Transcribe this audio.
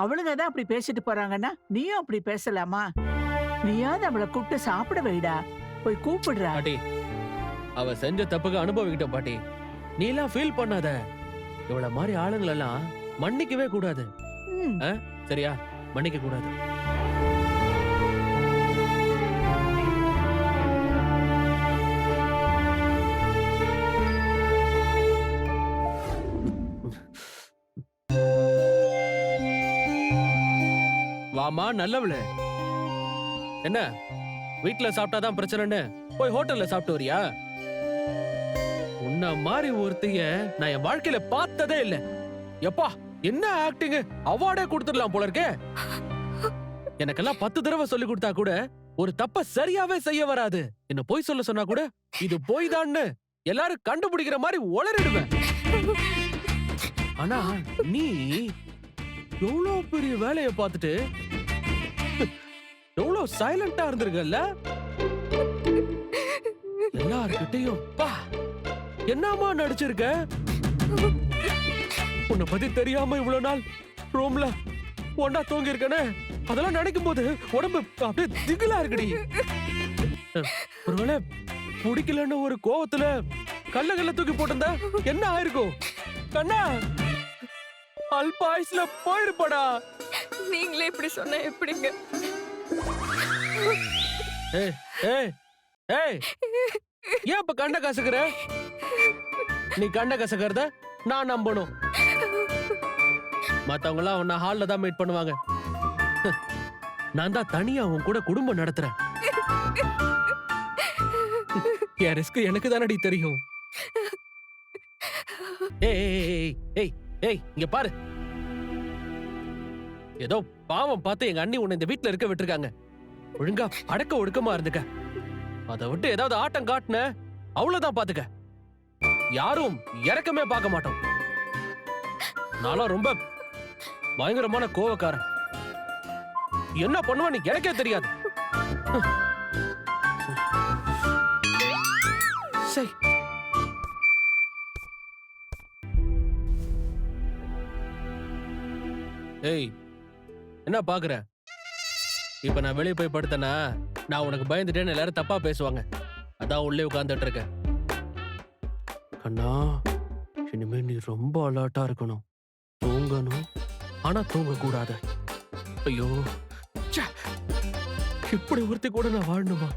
அவளுங்க தான் அப்படி பேசிட்டு போறாங்கன்னா நீயும் அப்படி பேசலாமா? நீயாவது அவளை கூப்பிட்டு சாப்பிட வைடா. போய் கூப்பிடுறா. பாட்டி அவ செஞ்ச தப்புக்கு அனுபவிக்கிட்டோம் பாட்டி. நீ எல்லாம் ஃபீல் பண்ணாத. இவள மாதிரி ஆளுங்களெல்லாம் மன்னிக்கவே கூடாது. ம், சரியா? மன்னிக்க கூடாது. வாமா நல்லவளே. என்ன? வீட்டுல சாப்பிட்டாதான் பிரச்சனைன்னு போய் ஹோட்டல்ல சாப்பிட்டு வரியா? உன்ன மாதிரி ஒருத்தைய நான் என் வாழ்க்கையில பார்த்ததே இல்ல. எப்பா என்ன ஆக்டிங் அவார்டே கொடுத்துடலாம் போல இருக்கே. எனக்கெல்லாம் பத்து தடவை சொல்லி கொடுத்தா கூட ஒரு தப்ப சரியாவே செய்ய வராது. என்ன போய் சொல்ல சொன்னா கூட இது போய் தான்னு எல்லாரும் கண்டுபிடிக்கிற மாதிரி உளறிடுவேன். ஆனா நீ எவ்வளவு பெரிய வேலையை பார்த்துட்டு எவ்வளவு சைலண்டா இருந்திருக்கல்ல? எல்லார்கிட்டையும் பா என்னமா நடிச்சிருக்க? உன்னை பத்தி தெரியாம இவ்வளவு நாள் ரூம்ல ஒண்டா தூங்கி இருக்கனே அதெல்லாம் நினைக்கும் போது உடம்பு அப்படியே திகிலா இருக்குடி. ஒருவேளை பிடிக்கலன்னு ஒரு கோவத்துல கல்ல கல்ல தூக்கி போட்டிருந்தா என்ன ஆயிருக்கும் கண்ணா அல்பாயுஸ்ல போயிருப்படா. நீங்களே இப்படி சொன்ன எப்படிங்க? ஏய் ஏய் ஏய். ஏன் இப்ப கண்ண கசக்குற? நீ கண்ட கசக்கிறத நான் நம்பணும். மத்தவங்க எல்லாம் உன்ன ஹால்ல தான் மீட் பண்ணுவாங்க. நான் தான் தனியா உன் கூட குடும்பம் நடத்துறேன். என் ரிஸ்க் எனக்கு தானடி தெரியும். ஏய், ஏய், ஏய், ஏய் ஏய் இங்க பாரு. ஏதோ பாவம் பார்த்து எங்க அண்ணி உன்னை இந்த வீட்ல இருக்க விட்டுருக்காங்க. ஒழுங்கா அடக்க ஒடுக்கமா இருந்துக்க. அதை விட்டு ஏதாவது ஆட்டம் காட்டுன அவ்வளவுதான் பாத்துக்க. யாரும் இறக்கமே பார்க்க மாட்டோம். நானும் ரொம்ப பயங்கரமான கோவக்காரன். என்ன பண்ணுவேன்னு எனக்கே தெரியாது. சரி. ஏய் என்ன பாக்குற? இப்ப நான் வெளியே போய் படுத்தனா நான் உனக்கு பயந்துட்டேன்னு எல்லாரும் தப்பா பேசுவாங்க. அதான் உள்ளே உட்கார்ந்துட்டு இருக்க. கண்ணா இனிமே நீ ரொம்ப அலர்ட்டா இருக்கணும். தூங்கணும். ஆனா தூங்க கூடாது ஐயோ இப்படி ஒருத்தி கூட நான் வாழணுமா?